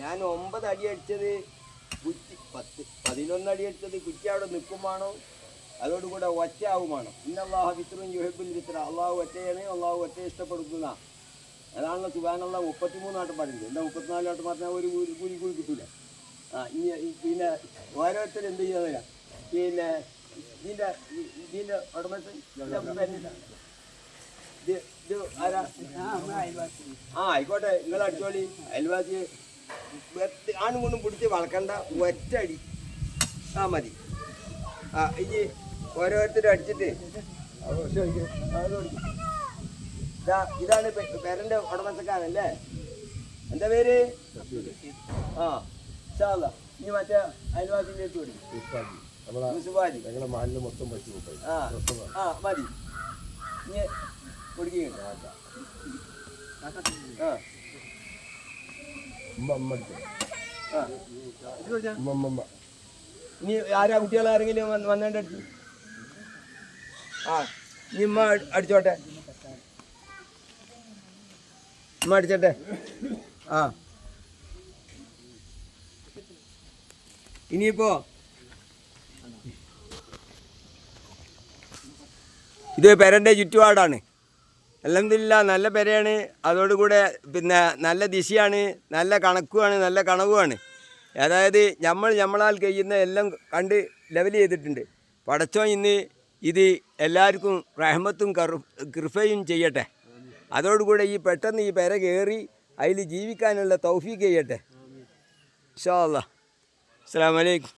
ഞാൻ ഒമ്പത് അടി അടിച്ചത് കുറ്റി പത്ത് പതിനൊന്ന് അടി അടിച്ചത് കുറ്റി അവിടെ നിൽക്കുമാണോ? അതോടുകൂടെ ഒറ്റ ആവുമാണ് ഇന്നല്ലാഹ വിത്രും യുഹബുൽ വിത്ര അള്ളാഹു ഒറ്റയാണ് അള്ളാഹു ഒറ്റ ഇഷ്ടപ്പെടുത്തുന്ന. അതാണല്ലോ സുബാനുള്ള മുപ്പത്തിമൂന്നാട്ടം പറയുന്നത്. എന്താ മുപ്പത്തിനാലാട്ടം പറഞ്ഞാൽ ഒരു കൂലി കൂലി കിട്ടൂല. ആ ഇനി പിന്നെ ഓരോരുത്തർ എന്ത് ചെയ്യുന്നില്ല പിന്നെ ഇതിന്റെ ഇതിന്റെ ആരാ? ആ ആയിക്കോട്ടെ നിങ്ങൾ അടിച്ചോളി. അയൽവാസി ആണും കൊണ്ടും പിടിച്ച് വളക്കണ്ട ഒറ്റടി ആ മതി. ആ ഇനി ഓരോരുത്തരും അടിച്ചിട്ട്. ഇതാ ഇതാണ് പേരന്റെ ഉടമസക്കാരല്ലേ ഉടമസ്ഥക്കാരല്ലേ എന്താ പേര്? ആ ഇൻഷാല്ലാ. ഇനി മറ്റേ പോയി ആ ആ മതി. ഇനി കൊടുക്കുകയുണ്ട് ആ. ഇനി ആരാ കുട്ടികൾ ആരെങ്കിലും വന്നേണ്ട അടിച്ചു ആ ഇനി ഉമ്മ അടി- അടിച്ചോട്ടെ. ഉമ്മ അടിച്ചോട്ടെ. ആ. ഇനിയിപ്പോ? ഇത് പെരന്റെ ചുറ്റുപാടാണ്. അലഹമില്ല നല്ല പെരയാണ്. അതോടുകൂടെ പിന്നെ നല്ല ദിശയാണ് നല്ല കണക്കുമാണ് നല്ല കണവുമാണ്. അതായത് നമ്മൾ നമ്മളാൽ കഴിയുന്ന എല്ലാം കണ്ട് ലെവൽ ചെയ്തിട്ടുണ്ട്. പടച്ചോ ഇന്ന് ഇത് എല്ലാവർക്കും റഹ്മത്തും കൃഫയും ചെയ്യട്ടെ. അതോടുകൂടെ ഈ പെട്ടെന്ന് ഈ പെര കയറി അതിൽ ജീവിക്കാനുള്ള തൗഫീക്ക് ചെയ്യട്ടെ. ഷാ അല്ലാ അസ്സാം വലൈക്കും